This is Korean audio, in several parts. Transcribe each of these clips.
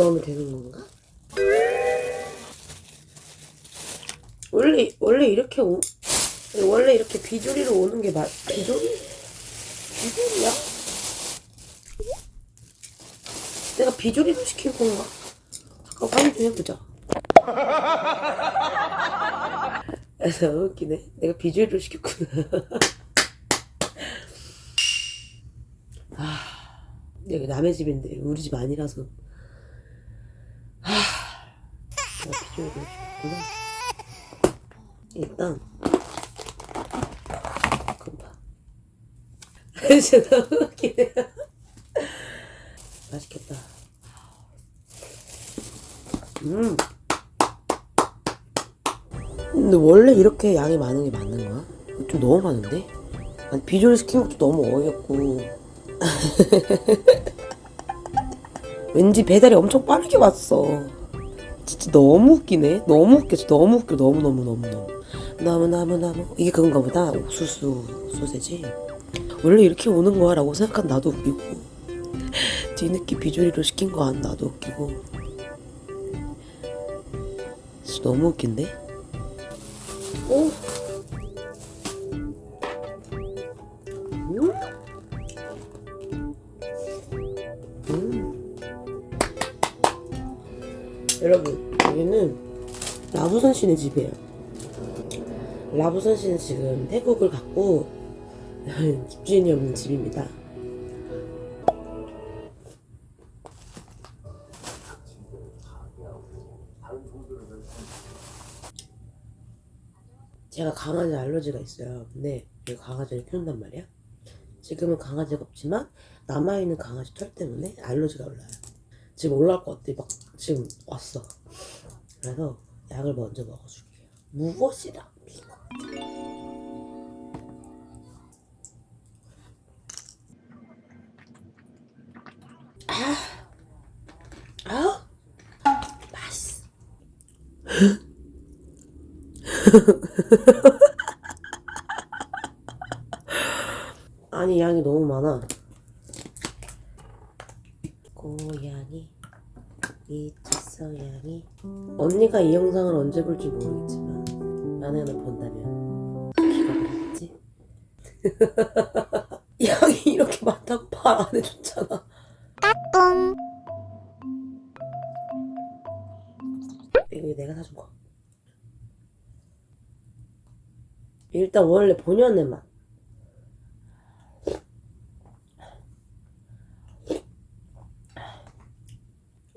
넣으면 되는 건가? 원래 원래 이렇게 오, 원래 이렇게 비조리로 오는 게 맞 비조리? 비조리야? 내가 비조리로 시킨 건가? 잠깐 확인 좀 해보자. 그래서 웃기네. 내가 비주얼로 시켰구나. 아, 여기 남의 집인데 우리 집 아니라서. 아, 비주얼로 시켰구나. 일단 금방. 진짜 너무 웃기네. 맛있겠다. 음. 근데 원래 이렇게 양이 많은 게 맞는 거야? 좀 너무 많은데? 아니, 비주얼 시킨 것도 너무 어이없고. 왠지 배달이 엄청 빠르게 왔어. 진짜 너무 웃기네. 너무 웃겨. 너무 웃겨. 너무 너무 너무 너무. 너무 너무 너무. 이게 그건가 보다. 옥수수 소세지. 원래 이렇게 오는 거야 라고 생각한 나도 웃기고. 뒤늦게 비주얼로 시킨 거 안 나도 웃기고. 진짜 너무 웃긴데? 오. 여러분, 여기는 라부선 씨네 집이에요. 라부선 씨는 지금 태국을 갔고 집주인이 없는 집입니다. 제가 강아지 알러지가 있어요. 근데 이 강아지를 키운단 말이야. 지금은 강아지가 없지만 남아있는 강아지 털 때문에 알러지가 올라요. 지금 올라올 것 같아. 막 지금 왔어. 그래서 약을 먼저 먹어줄게요. 무엇이라 아, 아, 맛있어. 아니 양이 너무 많아. 고양 이 미쳤어 양이. 언니가 이 영상을 언제 볼지 모르겠지만 연애는 본다면 기가 막히지. 양이 이렇게 많다고 말 안 해줬잖아. 이거 내가 사준 거. 일단 원래 본연의 맛.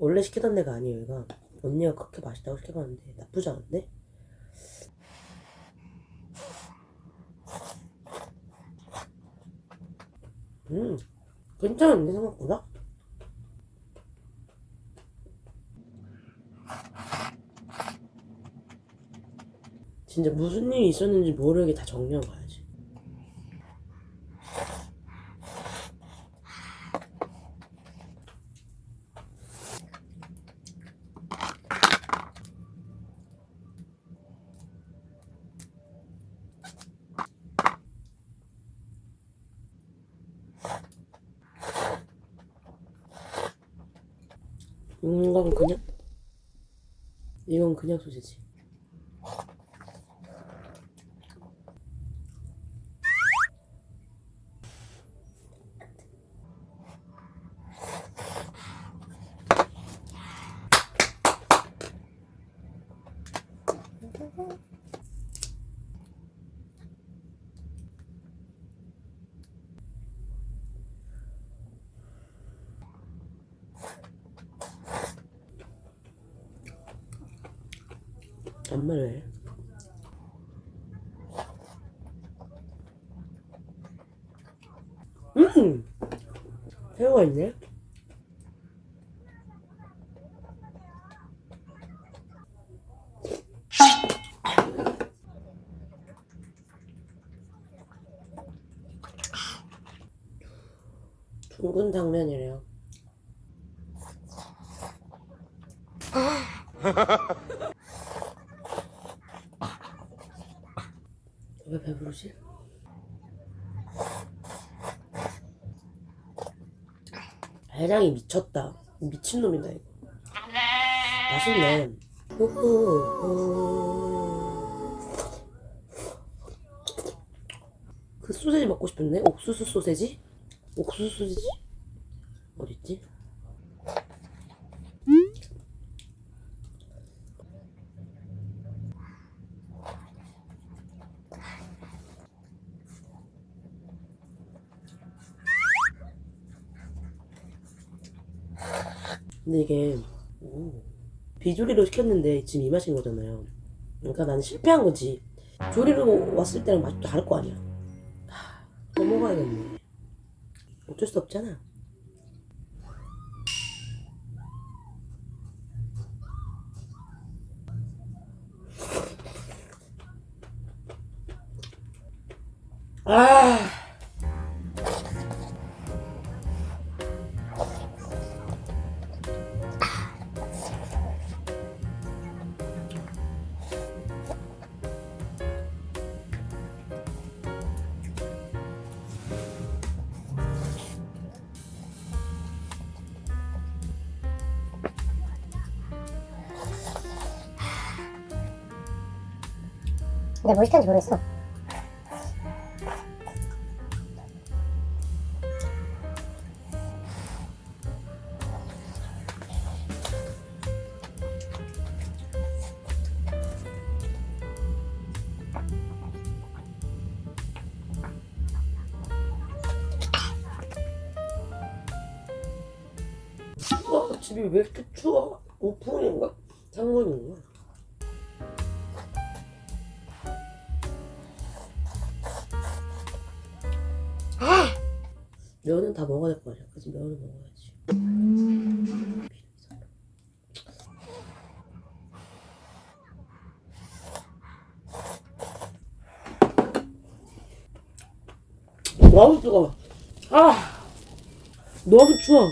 원래 시키던 데가 아니에요, 이거. 언니가 그렇게 맛있다고 시켜봤는데 나쁘지 않은데? 음, 괜찮은데 생각보다? 진짜 무슨 일이 있었는지 모르게 다 정리하고 가야지. 이건 그냥 이건 그냥 소시지. 안 말해. 음! 새우가 있네? 둥근 당면이래요. 왜 배부르지? 해장이 미쳤다. 미친놈이다 이거 맛있네. 그 소세지 먹고 싶은데 옥수수 소세지? 옥수수 소세지? 근데 이게 오, 비조리로 시켰는데 지금 이 맛인 거잖아요. 그러니까 나는 실패한 거지. 조리로 왔을 때랑 맛이 다를 거 아니야. 하, 더 먹어야겠네. 어쩔 수 없잖아. 아. 내가 뭘 시켰는지 모르겠어. 와 집이 왜 이렇게 추워? 오픈인가? 면은 다 먹어야 될 거 아니야. 그치 면은 먹어야지. 너무 뜨거워. 아 너무 추워.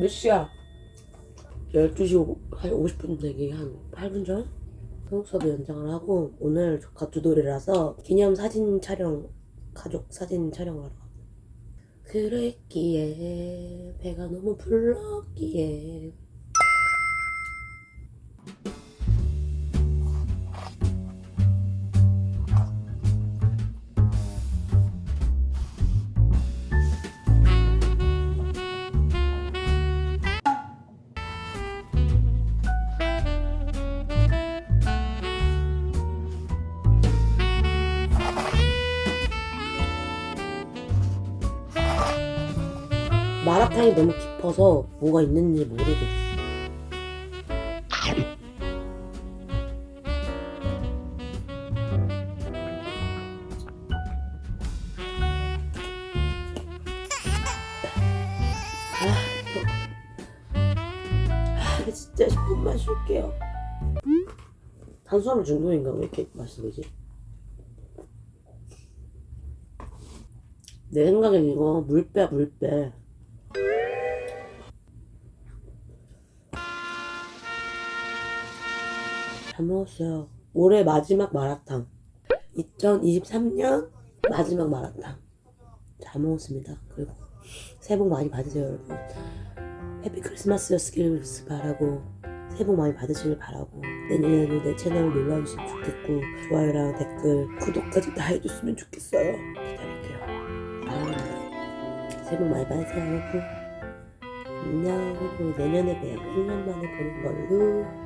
몇 시야? 12시 5, 한 50분 되기 한 8분 전? 수업 연장을 하고 오늘 조카 두돌이라서 기념 사진 촬영 가족 사진 촬영을 하러. 그랬기에 배가 너무 불렀기에 마라탕이 너무 깊어서 뭐가 있는지 모르겠어. 아, 아, 진짜 10분만 쉴게요. 탄수화물 중독인가? 왜 이렇게 맛있는 거지? 내 생각엔 이거 물빼 물빼 잘 먹었어요. 올해 마지막 마라탕. 2023년 마지막 마라탕. 잘 먹었습니다. 그리고 새해 복 많이 받으세요 여러분. 해피 크리스마스였길 바라고 새해 복 많이 받으시길 바라고 내년에도 내 채널 놀러주시면 좋겠고 좋아요랑 댓글 구독까지 다 해줬으면 좋겠어요. 기다릴게요. 새해 복 많이 받으세요 여러분. 안녕. 내년에 봬요. 1년 만에 보는 걸로